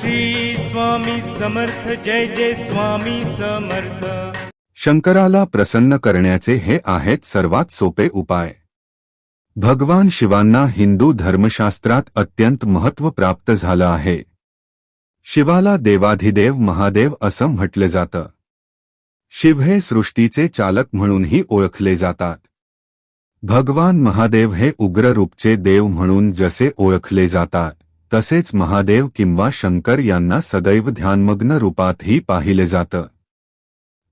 श्री स्वामी समर्थ जय जय स्वामी समर्थ. शंकराला प्रसन्न करण्याचे हे आहेत सर्वात सोपे उपाय. भगवान शिवांना हिंदू धर्मशास्त्रात अत्यंत महत्त्व प्राप्त झालं आहे. शिवाला देवाधिदेव महादेव असं म्हटलं जातं. शिव हे सृष्टीचे चालक म्हणूनही ओळखले जातात. भगवान महादेव हे उग्र रूपचे देव म्हणून जसे ओळखले जातात. तसेच महादेव किंवा शंकर यांना सदैव ध्यानमग्न रूपातही पाहिले जातं.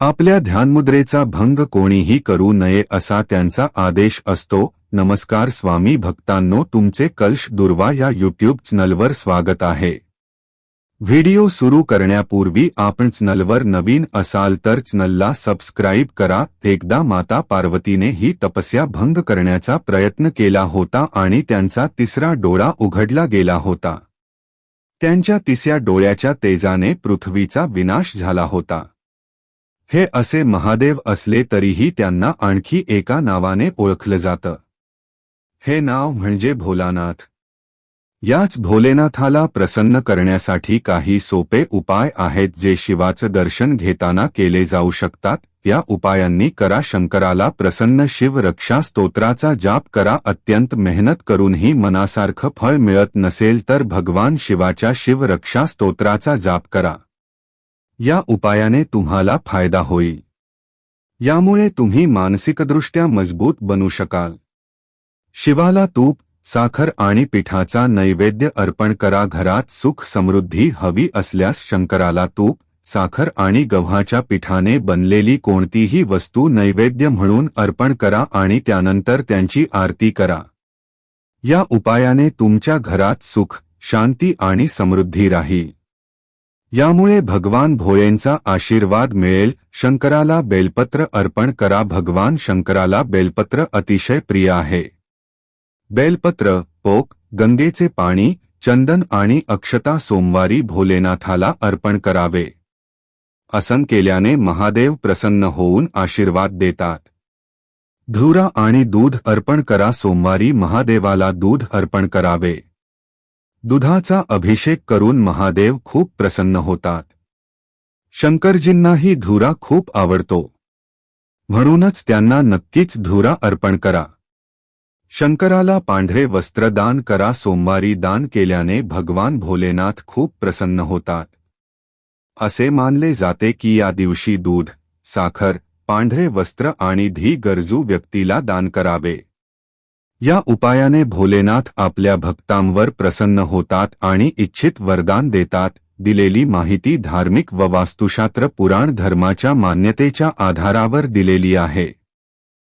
आपल्या ध्यानमुद्रेचा भंग कोणीही करू नये असा त्यांचा आदेश असतो. नमस्कार स्वामी भक्तांनो तुमचे कल्श दुर्वा या यूट्यूब चॅनलवर स्वागत आहे. व्हिडिओ सुरू करण्यापूर्वी आपण चॅनलवर नवीन असाल तर चॅनलला सबस्क्राईब करा. एकदा माता पार्वतीने ही तपस्या भंग करण्याचा प्रयत्न केला होता आणि त्यांचा तिसरा डोळा उघडला गेला होता. त्यांच्या तिसऱ्या डोळ्याच्या तेजाने पृथ्वीचा विनाश झाला होता. हे असे महादेव असले तरीही त्यांना आणखी एका नावाने ओळखलं जातं. हे नाव म्हणजे भोलानाथ. याच भोलेनाथाला प्रसन्न करण्यासाठी काही सोपे उपाय आहेत जे शिवाचं दर्शन घेताना केले जाऊ शकतात. या उपायांनी करा शंकराला प्रसन्न शिव रक्षा स्तोत्राचा जाप करा. अत्यंत मेहनत करूनही मनासारखं फळ मिळत नसेल तर भगवान शिवाच्या शिव रक्षा स्तोत्राचा जाप करा. या उपायाने तुम्हाला फायदा होईल. यामुळे तुम्ही मानसिकदृष्ट्या मजबूत बनू शकाल. शिवाला तूप साखर आणि पिठाचा नैवेद्य अर्पण करा घरात सुख समृद्धी हवी असल्यास शंकराला तूप साखर आणि गव्हाच्या पिठाने बनलेली कोणतीही वस्तू नैवेद्य म्हणून अर्पण करा आणि त्यानंतर त्यांची आरती करा. या उपायाने तुमच्या घरात सुख शांती आणि समृद्धी राही. यामुळे भगवान भोळेंचा आशीर्वाद मिळेल. शंकराला बेलपत्र अर्पण करा भगवान शंकराला बेलपत्र अतिशय प्रिय आहे. बेलपत्र पोक गंगेचे पाणी चंदन आणि अक्षता सोमवारी भोलेनाथाला अर्पण करावे. असन केल्याने महादेव प्रसन्न होऊन आशीर्वाद देतात. धुरा आणि दूध अर्पण करा सोमवारी महादेवाला दूध अर्पण करावे. दुधाचा अभिषेक करून महादेव खूप प्रसन्न होतात. शंकरजींनाही धुरा खूप आवडतो. म्हणूनच त्यांना नक्कीच धुरा अर्पण करा. शंकराला पांढरे वस्त्र दान करा सोमवारी दान केल्याने भगवान भोलेनाथ खूप प्रसन्न होतात. असे मानले जाते की या दिवशी दूध साखर पांढरे वस्त्र आणि धी गरजू व्यक्तीला दान करावे. या उपायाने भोलेनाथ आपल्या भक्तांवर प्रसन्न होतात आणि इच्छित वरदान देतात दिलेली माहिती धार्मिक व वास्तुशास्त्र पुराण धर्माच्या मान्यतेच्या आधारावर दिलेली आहे.